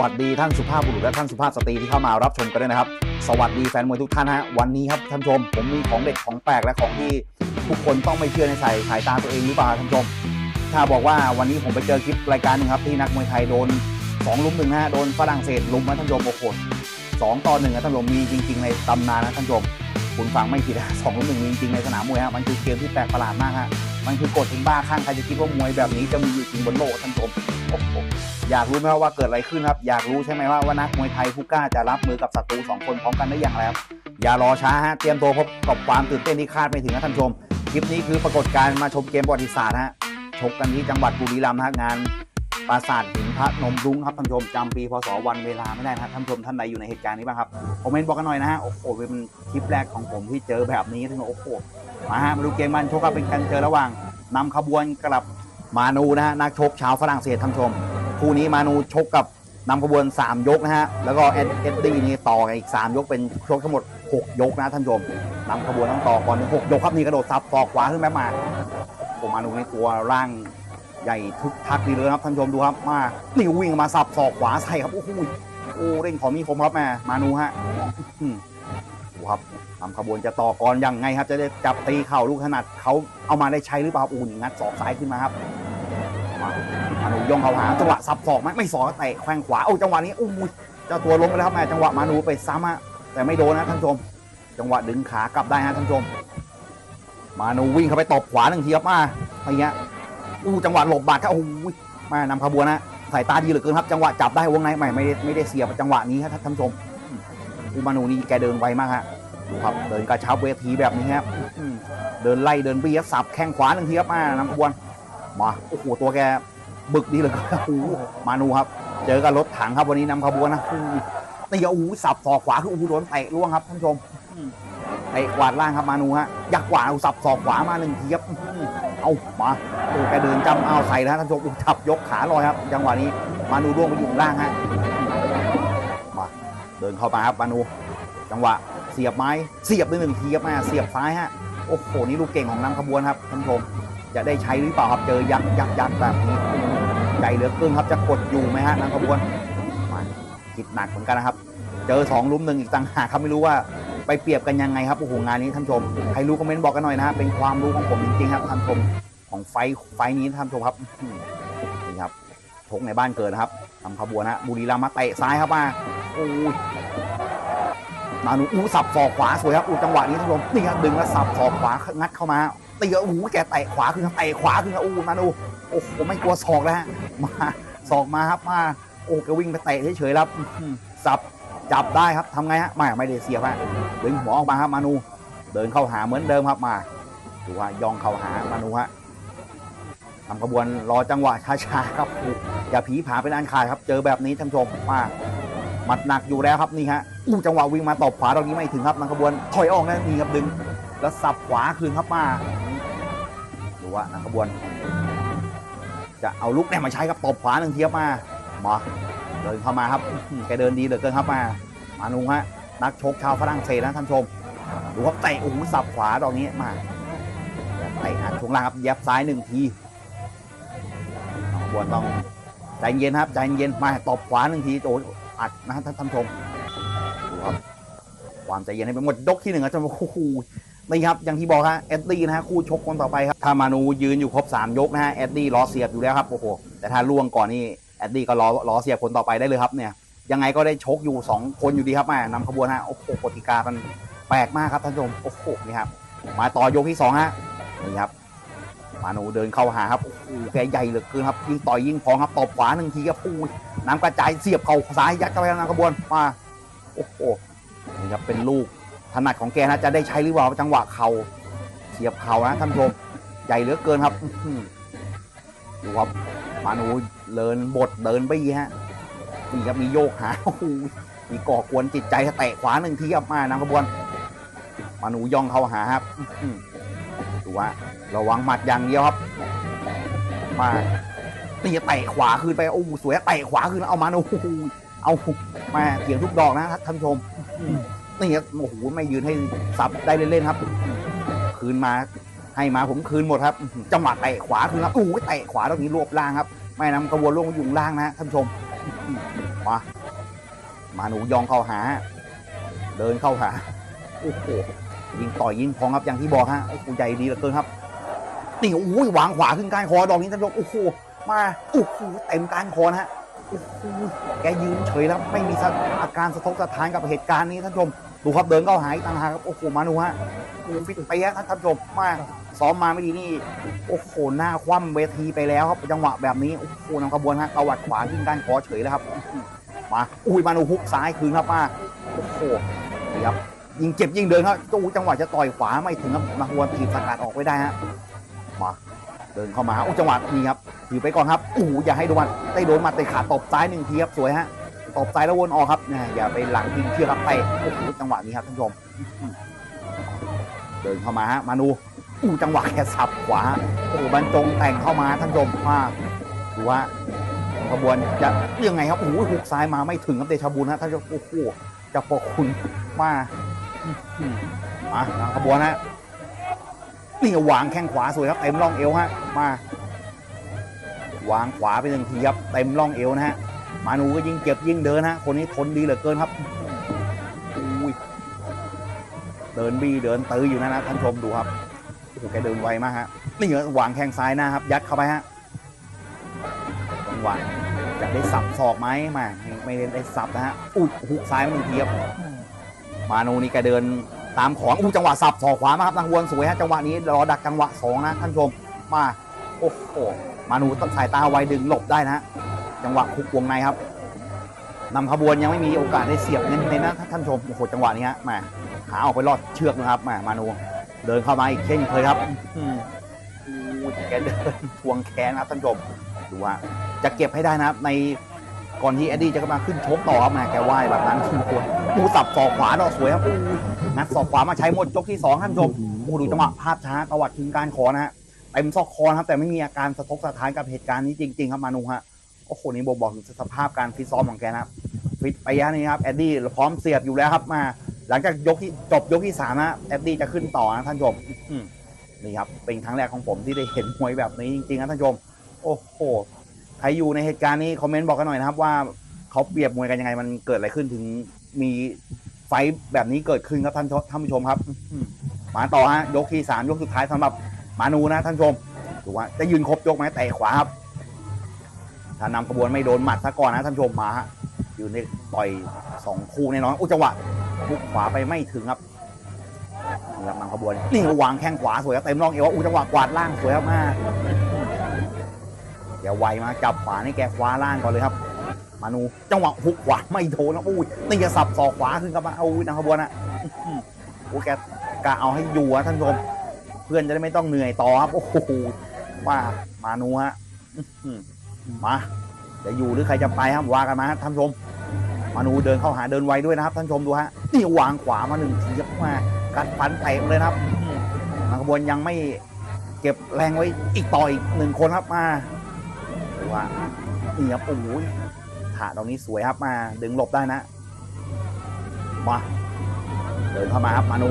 วัสดีท่านสุภาพบุรุษและท่านสุภาพสตรีที่เข้ามารับชมกันด้วยนะครับ สวัสดีแฟนมวยทุกท่านฮะวันนี้ครับท่านชม ผมมีของเด็ดของแปลกและของที่ทุกคนต้องไม่เชื่อในสายสายตาตัวเองหรือเปล่าท่านชม ถ้าบอกว่าวันนี้ผมไปเจอคลิปรายการหนึงครับที่นักมวยไทยโดนสองลุมหนึ่งฮะโดนฝรั่งเศสลุมนะท่านชมโอ้โหสองต่อหนึ่งนะท่านชมมีจริง ๆ ในตำนานนะท่านชมคุณฟังไม่ผิดนะสองลุมหนึ่งมีจริงๆในสนามมวยฮะมันคือเกมที่แปลกประหลาดมากฮะมันคือกฎถึงบ้าข้างใครจะคิดว่ามวยแบบนี้จะมีอยู่จริงบนโลกท่านชมโอ้โห อยากรู้ไหมว่าเกิดอะไรขึ้นครับ อยากรู้ใช่ไหมว่าว่านักมวยไทยผู้กล้าจะรับมือกับศัตรูสองคนพร้อมกันได้อย่างไรครับอย่ารอช้าฮะเตรียมตัวพบกับความตื่นเต้นที่คาดไม่ถึงนะท่านชม คลิปนี้คือปรากฏการณ์มาชมเกมประวัติศาสตร์ฮะชกกันที่จังหวัดบุรีรัมย์ฮะงานปราสาทหินพระนมรุ้งครับท่านชมจำปีพศวันเวลาไม่ได้นะครับท่านชมท่านใดอยู่ในเหตุการณ์นี้บ้างครับคอมเมนต์บอกกันหน่อยนะฮะโอ้โหเป็นคลิปแรกของผมที่เจอแบบนี้ทั้งโอ้โหมาฮะมาดูเกมมันชกครับเป็นการเจอระหว่างนำขบวนกลับมานูนะฮะนักชกชาวฝรั่งเศสท่านชม คู่นี้มานูชกกับนำขบวน 3 ยกนะฮะ แล้วก็เอ็ดดี้นี่ต่อกันอีก 3 ยกเป็นชกทั้งหมด 6 ยกนะท่านผู้ชมนำขบวนต้องต่อก่อนถึง6ยกครับนี่กระโดดซับศอกขวาขึ้นแม่มาผมมานูนี่ตัวร่างใหญ่ทึกทักดีเลยครับท่านผู้ชมดูครับมานี่วิ่งมาสับศอกขวาใส่ครับโอ้โหโอ้เร่งของมีคมครับแม่มานูฮะดูครับนำขบวนจะต่อก่อนยังไงครับ จะได้จับตีเข่าลูกถนัดเขาเอามาได้ใช้หรือเปล่าอุ่นงัดศอกซ้ายขึ้นมาครับ มานูย่องเข้าหาจังหวะสับศอกไหมไม่สอกเตะแข้งขวาโอ้จังหวะนี้อุ้ยเจ้าตัวล้มไปแล้วครับแม่จังหวะมานูไปซ้ำฮะแต่ไม่โดนนะท่านชม จังหวะดึงขากลับได้ฮะท่านชม มานูวิ่งเข้าไปตบขวาหนึ่งทีครับมาอะไรเงี้ยอู้จังหวะหลบบาดครับโอ้ยมานำขบวนนะสายตาดีเหลือเกินครับ จังหวะจับได้วงในไม่ไม่ได้ไม่ได้เสียบจังหวะนี้ครับท่านผู้ชมอูมานูนี่แกเดินไวมากฮะดูครับเดินกระชับเวทีแบบนี้ครับเดินไล่เดินเบียสับแข้งขวาหนึ่งทีครับมานำขบวน มาโอ้โหตัวแกบึกดีเหลยโอ้โหมานูครับ เจอกับรถถังครับวันนี้นำขบวนนะอู้ตีโอ้โหสับศอกขวาคือโอ้โหโดนเตะล่วงครับท่านผู้ชมอืมเตะกวาดล่างครับมานูฮะยักขวาเอาสับศอกขวามาหนึ่งทีครับอื้อหือเอามาโอ้แกเดินจำเอาใส่แล้วท่านผู้ชมอู้จับยกขาลอยครับจังหวะนี้มานูร่วงไปอยู่ข้างล่างฮะมาเดินเข้ามาครับมานู จังหวะเสียบไม้เสียบด้วยหนึ่งทีครับมาเสียบซ้ายฮะโอ้โหนี่ลูกเก่งของนำขบวนครับท่านผู้ชม จะได้ใช้หรือเปล่าครับเจอยักษ์ยักษ์ยักษ์แบบนี้ใจเหลือเกินครับจะกดอยู่ไหมฮะนางขบวนมาคิดหนักเหมือนกันนะครับ เจอสองลุมหนึ่งอีกต่างหากครับไม่รู้ว่าไปเปรียบกันยังไงครับโอ้โหงานนี้ท่านชมใครรู้คอมเมนต์บอกกันหน่อยนะฮะเป็นความรู้ของผมจริงๆครับท่านชมของไฟไฟนี้ท่านชมครับนี่ครับชกในบ้านเกิดนะครับนำขบวนนะบุรีรัมย์มาเตะซ้ายครับมาโอ้ย มาหนูอู้สับศอกขวาสวยครับอู้จังหวะนี้ท่านผู้ชมนี่ครับดึงแล้วสับศอกขวางัดเข้ามาตีโอ้แกเตะขวาขึ้นครับเตะขวาขึ้นครับโอ้มาดูโอ้โหไม่กลัวศอกแล้วฮะมาศอกมาครับมาโอ้แกวิ่งไปเตะเฉยๆแล้วอื้อหือสับจับได้ครับทำไงฮะไม่ไม่ได้เสียบฮะดึงหัวออกมาครับมานูเดินเข้าหาเหมือนเดิมครับมาดูว่ายองเข้าหามานูฮะทำกระบวนรอจังหวะช้าๆครับอย่าผีผาเป็นอันขาดครับ เจอแบบนี้ท่านผู้ชมมาหมัดหนักอยู่แล้วครับนี่ฮะ อู้จังหวะวิ่งมาตบขวาตรงนี้ไม่ถึงครับนางขบวนถอยออกนะนี่ครับดึง แล้วสับขวาคืนครับมาดูว่านักขบวน จะเอาลุกเนี่ยมาใช้ครับตบขวาหนึ่งทีครับมามาเดินเข้ามาครับแกเดินดีเหลือเกินครับมามานุงฮะนักชกชาวฝรั่งเศสนะท่านชมดูครับเตะโอ้โหสับขวาดอกนี้มาเตะอัดช่วงล่างครับเย็บซ้ายหนึ่งทีขบวนต้องใจเย็นครับใจเย็นมาตบขวาหนึ่งทีโอ้อัดนะท่านท่านชม ความใจเย็นให้เป็นหมดยกที่หนึ่งครับจะโอ้โหนี่ครับอย่างที่บอกฮะเอ็ดดี้นะฮะคู่ชกคนต่อไปครับถ้ามานูยืนอยู่ครบ 3 ยกนะฮะเอ็ดดี้ล้อเสียบอยู่แล้วครับโอ้โหแต่ถ้าล่วงก่อนนี่เอ็ดดี้ก็ล้อล้อเสียบคนต่อไปได้เลยครับเนี่ยยังไงก็ได้ชกอยู่ 2 คนอยู่ดีครับแม่นำขบวนฮะโอ้โหกติกามันแปลกมากครับท่านผู้ชมโอ้โหนี่ครับมาต่อยกที่สองฮะนี่ครับมานูเดินเข้าหาครับโอ้โหแกใหญ่เหลือเกินครับยิ่งต่อยยิ่งพองครับตบขวาหนึ่งทีครับปูน้ำกระจายเสียบเข่าซ้ายยัดเข้าไปนำขบวนมาโอ้โห นี่ครับเป็นลูกถนัดของแกนะจะได้ใช้หรือเปล่าจังหวะเขาเสียบเข่านะท่านผู้ชมใหญ่เหลือเกินครับดูครับมานูเดินบทเดินไปฮะนี่ครับมีโยกหาโอ้โหมีก่อกวนจิตใจเตะขวาหนึ่งทีครับมานำขบวน มานูย่องเข้าหาครับดูว่าระวังหมัดอย่างเดียวครับ มานี่เตะขวาคืนไปโอ้สวยเตะขวาคืนเอามานูโอ้เอามาเถียงทุกดอกนะท่านผู้ชม นี่ครับโอ้โหไม่ยืนให้ซับได้เล่นๆครับ คืนมาให้มาผมคืนหมดครับ จังหวะเตะขวาคืนครับโอ้โหเตะขวาตรงนี้รวบล่างครับไม่นำกระวนล่วงอยู่ล่างนะท่านผู้ชมมามาหนูยองเข้าหา เดินเข้าหาโอ้โหยิงต่อยยิงพองครับอย่างที่บอกฮะโอ้โหใหญ่ดีเหลือเกินครับนี่โอ้ยวางขวาขึ้นกานคอดอกนี้ท่านผู้ชมโอ้โหมาโอ้โหเต็มก้านคอนะฮะ แกยืนเฉยแล้วไม่มีอาการสะทกสะท้านกับเหตุการณ์นี้ท่านชมดูครับเดินเข้าหาอีกต่างหากครับโอ้โหมานูฮะโอ้โหฟิตเปี้ยะท่านชมมาซ้อมมาไม่ดีนี่โอ้โหหน้าคว่ำเวทีไปแล้วครับจังหวะแบบนี้โอ้โหนำขบวนฮะตวัดขวาขึ้นก้านคอเฉยแล้วครับมาอุ้ยมานูฮุกซ้ายคืนครับมาโอ้โหนี่ครับยิงเจ็บยิงเดินครับจูจังหวะจะต่อยขวาไม่ถึงครับมาหัวถีบสกัดออกไว้ได้ฮะมา เดินเข้ามาโอ้จังหวะนี้ครับถีบไปก่อนครับอู้อย่าให้โดนมัดได้โดนมัดเตะขาตบซ้ายหนึ่งทีครับสวยฮะตบซ้ายแล้ววนออกครับนะอย่าไปหลังพิงเชือกครับไปโอ้โหจังหวะนี้ครับท่านผู้ชมเดินเข้ามาฮะมานูอู้จังหวะแค่สับขวาโอ้บรรจงแต่งเข้ามาท่านผู้ชมมาดูว่าขบวนจะยังไงครับโอ้โหหุกซ้ายมาไม่ถึงครับเดชาบุญฮะท่านผู้ชมโอ้โหจะปกคุณมาอื้อหือมาขบวนฮะ นี่วางแข้งขวาสวยครับเต็มร่องเอวฮะมาวางขวาไปหนึ่งทีครับเต็มร่องเอวนะฮะมานูก็ยิ่งเจ็บยิ่งเดินฮะคนนี้ทนดีเหลือเกินครับอุ้ยเดินบี้เดินตื้ออยู่นะนะท่านผู้ชมดูครับโอ้โหแกเดินไวมากฮะนี่เหรอวางแข้งซ้ายหน้าครับ ยัดเข้าไปฮะจังหวะจะได้สับศอกไหมไมาไม่ได้ได้สับนะฮะอุ้ยหุกซ้ายมาหนึ่งทีครับมาโนนี่แกเดิน ตามของอู้จังหวะสับศอกขวามาครับทางวนสวยฮะจังหวะนี้รอดักจังหวะสองนะท่านชมมาโอ้โหมานูต้องสายตาไวดึงหลบได้นะฮะจังหวะคุกวงในครับนำขบวนยังไม่มีโอกาสได้เสียบเน้นๆนะท่านชมโอ้โหจังหวะนี้ฮะมาหาออกไปรอดเชือกนะครับมามานูเดินเข้ามาอีกเช่นเคยครับอืมอู้แกเดินทวงแขนครับท่านชมดูว่าจะเก็บให้ได้นะครับใน ก่อนที่เอ็ดดี้จะมาขึ้นชกต่อครับม่แกไหว้แบบนั้นคือควรดูสับศอกขวาดอกสวยครับอู้นัดศอกขวามาใช้หมดยกที่สองท่านผู้ชมโอ้ดูจังหวะภาพช้าตวัดถึงการคอนะฮะเต็มซอกคอนครับแต่ไม่มีอาการสะทกสะท้านกับเหตุการณ์นี้จริง ๆ ครับมานูฮะโอ้โหนี่บอกบอกถึงสภาพการฟิตซ้อมของแกนะครับฟิตไปยะนี่ครับเอ็ดดี้พร้อมเสียบอยู่แล้วครับมา หลังจากยกที่จบยกที่สามนะเอ็ดดี้จะขึ้นต่อนะท่านผู้ชมอืมนี่ครับเป็นครั้งแรกของผมที่ได้เห็นมวยแบบนี้จริงๆนะท่านผู้ชมโอ้โห ใครอยู่ในเหตุการณ์นี้คอมเมนต์บอกกันหน่อยนะครับ ว่าเขาเปรียบมวยกันยังไง มันเกิดอะไรขึ้นถึงมีไฟท์แบบนี้เกิดขึ้นครับท่านท่านผู้ชมครับมาต่อฮะยกที่สามยกสุดท้ายสำหรับมานูนะท่านชมดูว่าจะยืนครบยกไหมแต่ขวาครับถ้านำขบวนไม่โดนหมัดซะก่อนนะท่านชมมาฮะอยืนในต่อยสองคู่แน่นอนอุจังหวะบุกขวาไปไม่ถึงครับนี่ครับนำขบวนนี่วางแข้งขวาสวยครับเต็มร่องเอวอุจังหวะกวาดล่างสวยครับมาก ไวมาจับขวานี่แกคว้าล่างก่อนเลยครับ มานูจังหวะหุกขวาไม่โดนนะอุ้ยนี่จะสับศอกขวาขึ้นกับมาเอานางขบวนอะอื้อหือโอ้แกกะเอาให้อยู่ะท่านผู้ชมเพื่อนจะได้ไม่ต้องเหนื่อยต่อครับโอ้โหว่ามานูฮะมาจะอยู่หรือใครจะไปครับว่ากันมาท่านผู้ชมมานูเดินเข้าหาเดินไวด้วยนะครับท่านผู้ชมดูฮะนี่วางขวามาหนึ่งทีครับมากัดฟันเตะเลยนะครับอื้อหือนาขบวนยังไม่เก็บแรงไว้อีกต่ออีกหนึ่งคนครับมา ว่านี่ครับโอ้โหถาตรงนี้สวยครับมาดึงหลบได้นะมาเดินเข้ามาครับมานู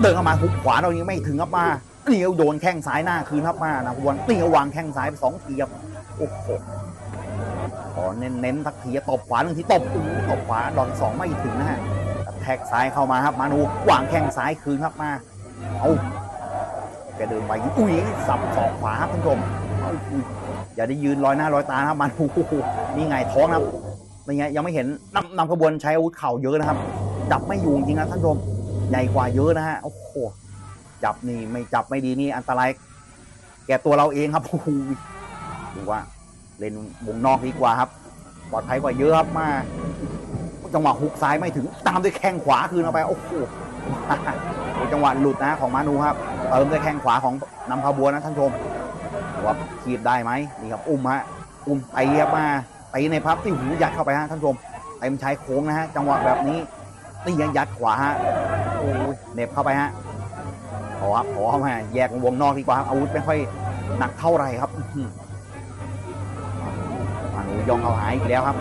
เดินเข้ามาหุกขวาตรงนี้ไม่ถึงครับมาเนี่เอาโยนแข้งซ้ายหน้าคืนครับมานะวนนี่เอาวางแข้งซ้ายไปสองทีครับโอ้โหขอเน้นๆทักทีตบขวาหนึ่งทีตบอู้ตบขวาดอนสองไม่ถึงนะฮะแท็กซ้ายเข้ามาครับมานูวางแข้งซ้ายคืนครับมาเอาแกเดินไปอุ้ยสับสอกขวาครับท่านผู้ชมเอย่าได้ยืนลอยหน้าลอยตานะครับมันนี่ไงท้องนะครับเป็นไงยังไม่เห็นนำนำขบวนใช้อาวุธเข่าเยอะนะครับ จับไม่อยู่จริงนะท่านผู้ชมใหญ่กว่าเยอะนะฮะโอ้โหจับนี่ไม่จับไม่ดีนี่อันตรายแก่ตัวเราเองครับโอ้โหดูว่าเล่นวงนอกดีกว่าครับ ปลอดภัยกว่าเยอะครับมาจังหวะฮุกซ้ายไม่ถึงตามด้วยแข้งขวาคืนเอาไปโอ้โหจังหวะหลุดนะของมานูครับเติมด้วยแข้งขวาของนำขบวนนะท่านผู้ชม ว่าคีบได้ไหมนี่ครับอุ้มฮะอุ้มตีครับมาตีในพับที่หูยัดเข้าไปฮะท่านผู้ชมเต็มชายโค้งนะฮะจังหวะแบบนี้นี่ยังยัดขวาฮะโอ้ยเน็บเข้าไปฮะขอครับขอเข้ามาแยกวงนอกดีกว่าครับอาวุธไม่ค่อยหนักเท่าไหร่ครับอูยองเอาหายอีกแล้วครับ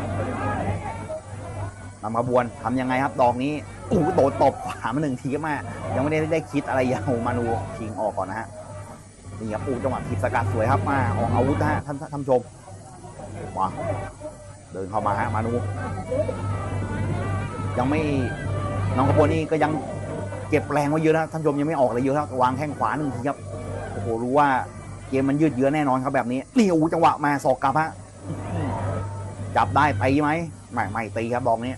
นำมาบวนทำยังไงครับ ดอกนี้อู้โดนตบขวามาหนึ่งทีก็มายังไม่ได้ได้คิดอะไรยาวมานูชิงออกก่อนนะฮะ นี่ครับปูจังหวะถีบสกัดสวยครับมาออกอาวุธฮะท่านท่านชมมาเดินเข้ามาฮะมานูยังไม่น้องกระบวนนี่ก็ยังเก็บแรงไว้เยอะนะท่านชมยังไม่ออกอะไรเยอะครับวางแข้งขวาหนึ่งทีครับโอ้โหรู้ว่าเกมมันยืดเยื้อแน่นอนครับแบบนี้นี่โอ้จังหวะมาสอกกลับฮะจับได้ตีไหมไม่ไม่ตีครับดอกนี้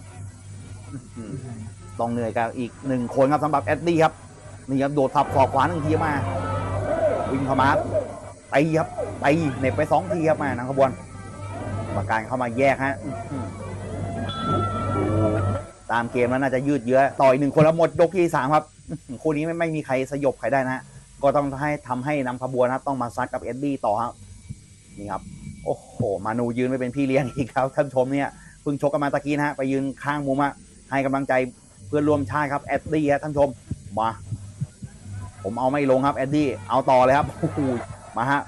อื้อหือต้องเหนื่อยกับอีกหนึ่งคนครับสำหรับแอดดี้ครับนี่ครับโดดทับศอกขวาหนึ่งทีมา วิ่งเข้ามาตีครับตีเหน็บไปสองทีครับมานังขบวนกรรมการเข้ามาแยกฮะตามเกมแล้วน่าจะยืดเยื้อต่อยหนึ่งคนแล้วหมดยกที่สามครับคู่นี้ไม่ไม่มีใครสยบใครได้นะฮะก็ต้องให้ทำให้นำขบวนนะครับต้องมาซัดกับเอ็ดดี้ต่อครับนี่ครับ โอ้โห มานูยืนไปเป็นพี่เลี้ยงอีกครับท่านชมเนี่ยเพิ่งชกกันมาตะกี้นะฮะไปยืนข้างมุมอะให้กำลังใจเพื่อนร่วมชาติครับแอดดี้ฮะท่านชมมา ผมเอาไม่ลงครับแอดดี้เอาต่อเลยครับโอ้โหมาฮะ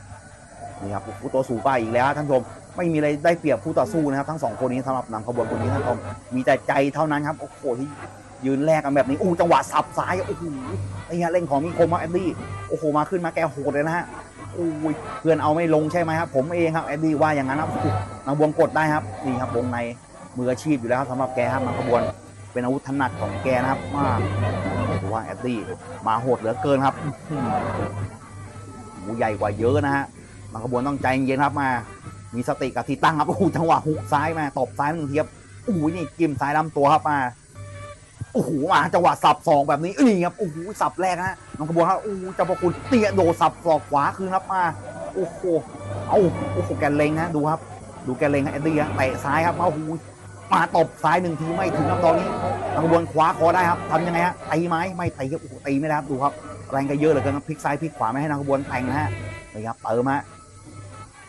นี่ครับโอ้ตัวสูงไปอีกแล้วท่านผู้ชมไม่มีอะไรได้เปรียบคู่ต่อสู้นะครับ ทั้งสองคนนี้สำหรับนำขบวนคนนี้ท่านผู้ชมมีแต่ใจเท่านั้นครับโอ้โหที่ยืนแลกกันแบบนี้อู้จังหวะสับซ้ายโอ้โหไอ้เงี้ยเล่นของมีคมมาแอดดี้โอ้โหมาขึ้นมาแกโหดเลยนะฮะโอ้ยเพื่อนเอาไม่ลงใช่ไหมครับ ผมเองครับแอดดี้ว่าอย่างนั้นครับนางบวงกดได้ครับนี่ครับวงในมืออาชีพอยู่แล้วครับสำหรับแกครับนางขบวนเป็นอาวุธถนัดของแกนะครับมาก ว่าแอดดี้มาโหดเหลือเกินครับหือหูใหญ่กว่าเยอะนะฮะนางขบวนต้องใจเย็นครับมา มีสติกับทีตั้งครับโอ้โหจังหวะหุกซ้ายมาตบซ้ายหนึ่งทีครับโอ้โหนี่จิ้มซ้ายลำตัวครับมาโอ้โหมาจังหวะสับสองแบบนี้นี่ครับโอ้โหสับแรกนะน้องขบวนครับโอ้โหจ้าพระคุณเตี้ยโดสับศอกขวาคืนครับมาโอ้โหเอาโอ้โหแกเล็งนะดูครับ ดูแกเล็งฮะเอ็ดดี้ฮะเตะซ้ายครับโอ้โห มาตบซ้ายหนึ่งทีไม่ถึงครับตอนนี้ทางบวนคว้าคอได้ครับทำยังไงฮะตีไหมไม่ตีครับโอ้โหตีไม่ได้ครับดูครับแรงก็เยอะเหลือเกินครับพลิกซ้ายพลิกขวาไม่ให้นางขบวนแต่งนะฮะนี่ครับเติมฮะ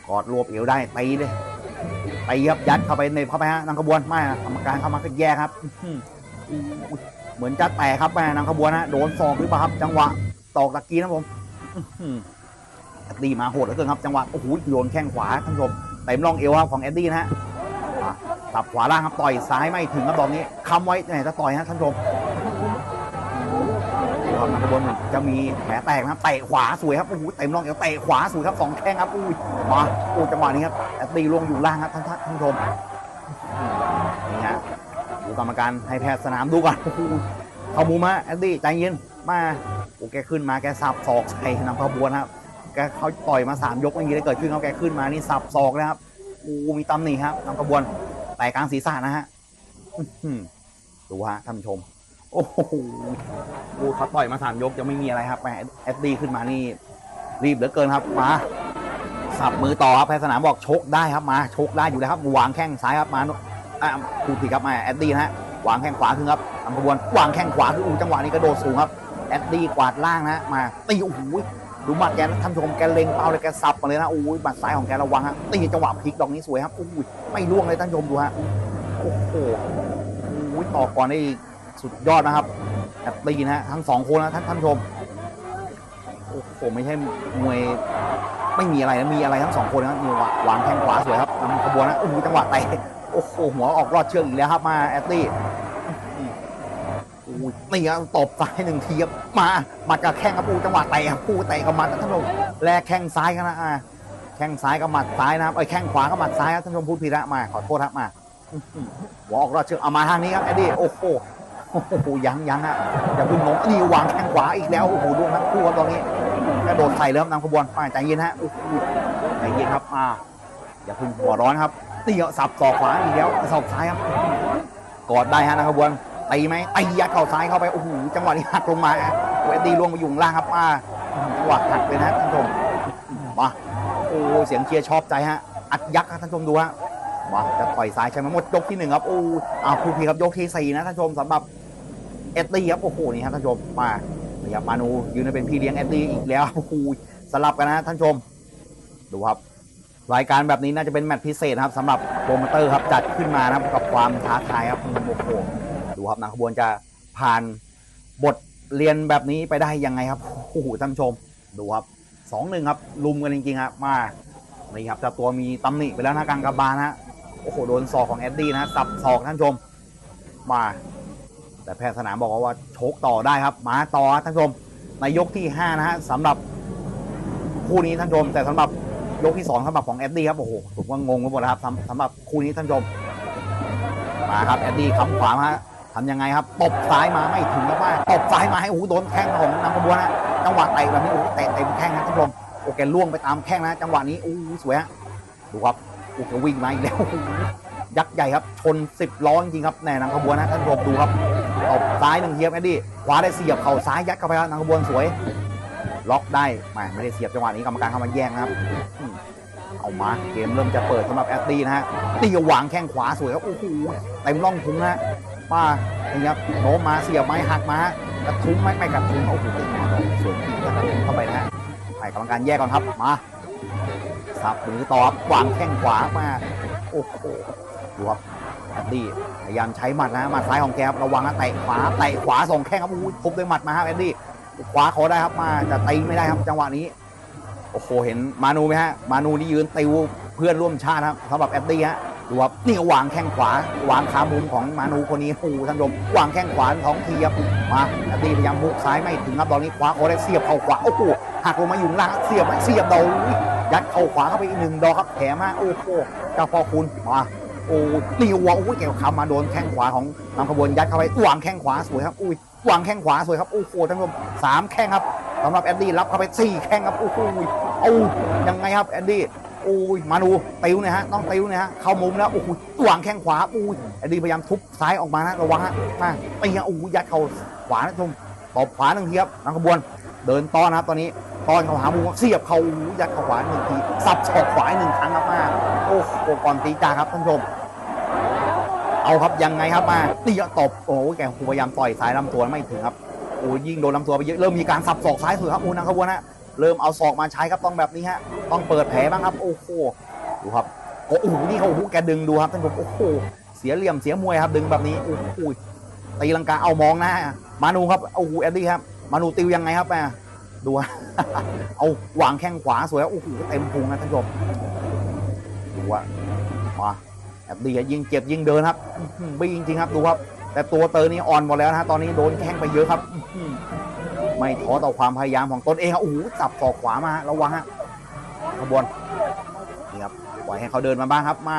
กอดรวบเอวได้ตีเลยตีครับยัดเข้าไปในเข้าไปฮะนางขบวนไม่กรรมการเข้ามาก็แยกครับเหมือนจะแตกครับแม่นางขบวนฮะโดนศอกหรือเปล่าครับ จังหวะตอกตะกี้นะผมอื้อหือแอดดี้มาโหดเหลือเกินครับ จังหวะโอ้โหโยนแข้งขวาท่านผู้ชมเต็มร่องเอวครับของแอดดี้นะฮะ อะตับขวาล่างครับต่อยซ้ายไม่ถึงครับตอนนี้ค้ำไว้ไหนจะต่อยฮะท่านผู้ชมดูครับนักบนจะมีแผลแตกนะเตะขวาสวยครับโอ้โหเต็มร่องเอวเตะขวาสวยครับสองแข้งครับอุ้ยมาโอ้จังหวะนี้ครับแอดดี้ลงอยู่ล่างครับท่านท่านผู้ชมนี่ฮะดูกรรมการให้แพทย์สนามดูก่อนโอ้โหเข้ามุมฮะแอดดี้ใจเย็นมาโอ้แกขึ้นมาแกสับศอกใส่นำขบวนครับแกเขาต่อยมาสามยกไม่มีอะไรเกิดขึ้นเขาแกขึ้นมานี่สับศอกนะครับโอ้มีตำหนิครับนำกระบวน ต่กลางศีรษะนะฮะดูฮะท่านผู้ชม โอ้โหดูเขาต่อยมาสามยกยังไม่มีอะไรครับแหมแอดดี้ขึ้นมานี่ รีบเหลือเกินครับมาสับมือต่อครับแพทย์สนามบอกชกได้ครับมาชกได้อยู่แล้วครับวางแข้งซ้ายครับมาอะพูดผิครับมาแอดดี้นะฮะวางแข้งขวาขึ้นครับนำกระบวนวางแข้งขวาขึ้นอู้จังหวะนี้กระโดดสูงครับแอดดี้กวาดล่างนะฮะมาตีโอ้โห ดูหมัดแกนะท่านชมแกเล็งเป้าเลยแกสับมาเลยนะโอ้ยหมัดซ้ายของแกระวังฮะตีจังหวะพลิกดอกนี้สวยครับโอ้ยไม่ล่วงเลยท่านชมดูฮะโอ้โหโอ้ยต่อก่อนได้สุดยอดนะครับแอตตีนะฮะทั้งสองคนนะท่านท่านชมโอ้โหไม่ใช่มวยไม่มีอะไรนะมีอะไรทั้งสองคนนะนี่วางแข้งขวาสวยครับนำขบวนนะโอ้โหจังหวะเตะโอ้โหหัวออกรอดเชือกอีกแล้วครับมาแอตตี้ นี่ครับตบซ้ายหนึ่งทีครับมาหมัดกับแข้งครับปูจังหวะเตะครับปูเตะกับหมัดท่านผู้ชมแลกแข้งซ้ายกันนะอ่าแข้งซ้ายกับหมัดซ้ายนะครับไอ้แข้งขวากับหมัดซ้ายครับท่านผู้ชมพูดผิดละมาขอโทษครับมาหัวออกรอดเชือกเอามาทางนี้ครับแอดดี้โอ้โหโอ้โหยังยังฮะอย่าพึ่งงงนี่วางแข้งขวาอีกแล้วโอ้โหดวงทั้งคู่ครับตอนนี้กระโดดใส่เริ่มนำขบวนมาใจเย็นฮะโอ้โหใจเย็นครับอ่าอย่าพึ่งหัวร้อนครับตีเอาสับศอขวาอีกแล้วศอกซ้ายครับกอดได้ฮะนำขบวน ตีไหมตียัดเข่าซ้ายเข้าไปโอ้โหจังหวะนี้หักลงมาเวตีล่วงไปอยู่งล่างครับมาจังหวะหักเลยนะท่านผู้ชมมาโอ้เสียงเชียร์ชอบใจฮะอัดยักษ์ครับท่านผู้ชมดูฮะมาจะต่อยซ้ายใช่ไหมหมดยกที่หนึ่งครับโอ้อ้าวพูพีครับยกที่สี่นะท่านผู้ชมสำหรับเอ็ดดี้ครับโอ้โหนี่ครับท่านผู้ชมมานี่ครับมานูยืนเป็นพี่เลี้ยงเอ็ดดี้อีกแล้วโอ้โหสลับกันนะท่านผู้ชม ดูครับรายการแบบนี้น่าจะเป็นแมตช์พิเศษครับสำหรับโปรโมเตอร์ครับจัดขึ้นมานะครับกับความท้าทายครับโอ้โห ดูครับนางขบวนจะผ่านบทเรียนแบบนี้ไปได้ยังไงครับโอ้โหท่านชมดูครับสองหนึ่งครับลุมกันจริงๆครับมานี่ครับจ้าตัวมีตำหนิไปแล้วนะกลางกระบาลนะโอ้โหโดนศอกของแอดดี้นะสับศอกท่านชม มา แต่แพทย์สนามบอกว่าโชกต่อได้ครับ มาต่อท่านชมในยกที่ห้านะฮะสำหรับคู่นี้ท่านชม แต่สำหรับยกที่สองสำหรับของแอดดี้ครับโอ้โหผมว่างงไปหมดแล้วครับสำหรับคู่นี้ท่านชมมาครับแอดดี้คำขวามาฮะ ทำยังไงครับตบซ้ายมาไม่ถึงครับว่าตบซ้ายมาให้โอ้โหโดนแข้งของนำขบวนฮะจังหวะเตะแบบนี้โอ้โหเตะเต็มแข้งนะท่านผู้ชมโอเคล่วงไปตามแข้งนะจังหวะนี้โอ้โหสวยฮะดูครับโอ้โหวิ่งมาอีกแล้วยักษ์ใหญ่ครับ ชนสิบล้อจริงครับแน่นำขบวนนะท่านผู้ชมดูครับตบซ้ายหนึ่งเทียบแอดดี้ขวาได้เสียบเข่าซ้ายยัดเข้าไปครับนำขบวนสวย ล็อกได้แหมไม่ได้เสียบจังหวะนี้กรรมการเข้ามาแย่งนะครับเอามาเกมเริ่มจะเปิดสำหรับแอตตี้นะฮะตีกวางแข้งขวาสวยครับโอ้โหเต็มร่องทุงนะ ป้านี่ครับโน้มมาเสียบไม้หักมาฮะกระทุ้งไม่ไม่กระทุ้งโอ้โหตีมากสวยจริงกระทุ้งเข้าไปนะฮะให้กรรมการแยกก่อนครับมาสับมือต่อครับวางแข้งขวามาโอ้โหดูครับแอตตี้พยายามใช้หมัดนะฮะหมัดซ้ายของแกครับระวังนะเตะขวาเตะขวาส่งแข้งครับโอ้โหทุบด้วยหมัดมาฮะแอตตี้ขวาเขาได้ครับมาแต่ตีไม่ได้ครับจังหวะนี้โอ้โหเห็นมานูไหมฮะมานูนี่ยืนติวเพื่อนร่วมชาติครับสำหรับแอดดี้ฮะ ดูครับนี่วางแข้งขวาวางขามุมของมานูคนนี้โอ้โหท่านผู้ชมวางแข้งขวาท้องทีครับมาแอดดี้พยายามบุกซ้ายไม่ถึงครับตอนนี้ขวาเขาได้เสียบเข่าขวาโอ้โหหักลงมาอยู่ล่างเสียบเสียบเดายัดเข่าขวาเข้าไปอีกหนึ่งดอกครับแถมฮะโอ้โหเจ้าพ่อคุณมาโอ้นี่วัวโอ้ยแกวคำมาโดนแข้งขวาของนำขบวนยัดเข้าไปวางแข้งขวาสวยครับอุ้ยวางแข้งขวาสวยครับโอ้โหท่านผู้ชมสามแข้งครับสำหรับแอนดี้รับเข้าไปสี่แข้งครับโอ้โหเอายังไงครับแอนดี้ โอ้ยมาดูติวเนี่ยฮะต้องติวเนี่ยฮะเข้ามุมแล้วโอ้โหวางแข้งขวาโอ้ยอดีพยายามทุบซ้ายออกมานะระวังฮะมาตีฮะโอ้ยยัดเข้าขวานะชมตบขวาหนึ่งทีครับนักขบวน เดินต้อนนะครับตอนนี้ต้อนเข้าหามุมเสียบเข้าโอ้โหยัดเข้าขวาหนึ่งทีสับฉอกขวาหนึ่งครั้งครับมาโอ้โหก่อนตีจ่าครับท่านผู้ชมเอาครับยังไงครับมาตีตบโอ้โหแกพยายามต่อยซ้ายลำตัวไม่ถึงครับโอ้ยยิงโดนลำตัวไปเยอะเริ่มมีการสับศอกซ้ายสุดครับโอ้นังขบวนฮะ เริ่มเอาศอกมาใช้ครับต้องแบบนี้ฮะต้องเปิดแผลบ้างครับ โอ้โหดูครับโอ้โหนี่เขาโอ้โหแกดึงดูครับท่านผู้ชมโอ้โหเสียเหลี่ยมเสียมวยครับ ดึงแบบนี้โอ้โหตีลังกาเอามองน้ามานูครับโอ้โหแอดดี้ครับ มานูติวยังไงครับแม่ดูเอาวางแข้งขวาสวยโอ้โหเต็มพุงนะท่านผู้ชมดูว่ามาแอดดี้ยิงเจ็บยิงเดินครับบี้จริงๆครับดูครับ แต่ตัวเตอร์นี่อ่อนหมดแล้วนะฮะตอนนี้โดนแข้งไปเยอะครับ ไม่ท้อต่อความพยายามของตนเองครับโอ้โหจับศอกขวามาระวังฮะขบวนนี่ครับปล่อยให้เขาเดินมาบ้างครับ มา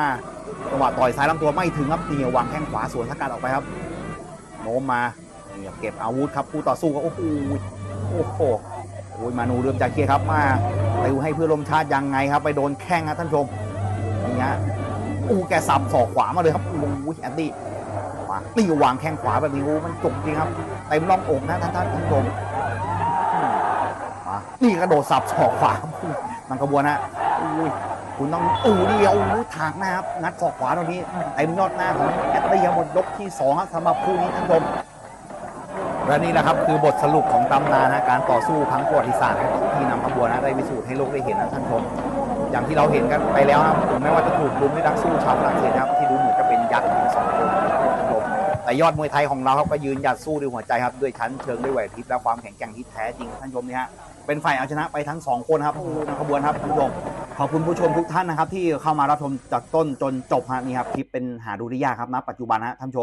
จังหวะต่อยซ้ายลำตัวไม่ถึงครับนี่วางแข้งขวาสวนสกัดออกไปครับโน้มมานี่ครับเก็บอาวุธครับคู่ต่อสู้ก็โอ้โหโอ้โหโอ้ยมานูเริ่มจากเครียดครับมาติวให้เพื่อนร่วมชาติยังไงครับ ไปโดนแข้งครับท่านชมนี่ฮะโอ้แกสับศอกขวามาเลยครับโอ้ยแอนดี้มาตีวางแข้งขวาแบบนี้โอ้มันจุกจริงครับเต็มร่องอกนะท่านท่านท่านชมอืมมา นี่กระโดดสับศอกขวาครับนังกระบวนนะอุ้ยคุณต้องอู้นี่เอาอู้ถากหน้าครับงัดศอกขวาตรงนี้เต็มยอดหน้าของแอตเตียหมดยกที่สองครับสำหรับคู่นี้ท่านผู้ชมและนี่แหละครับคือบทสรุปของตำนานนะการต่อสู้ครั้งประวัติศาสตร์ที่นำขบวนนะได้พิสูจน์ให้โลกได้เห็นนะท่านผู้ชมอย่างที่เราเห็นกันไปแล้วครับถึงแม้ว่าจะถูกลุมด้วยนักสู้ชาวฝรั่งเศสนะครับที่ดูเหมือนจะเป็นยักษ์ทั้งสองคนนะครับแต่ยอดมวยไทยของเราครับก็ยืนหยัดสู้ด้วยหัวใจครับด้วยชั้นเชิงด้วยไหวพริบและความแข็งแกร่งที่แท้จริงท่านผู้ชมนี่ฮะ เป็นฝ่ายเอาชนะไปทั้งสองคนครับผู้นขบวนครับท่านผู้ชมขอบคุณผู้ชมทุกท่านนะครับ ที่เข้ามารับชมจากต้นจนจบฮะนี่ครับคลิปเป็นหาดูได้ยากครับณปัจจุบันฮะท่านผู้ชม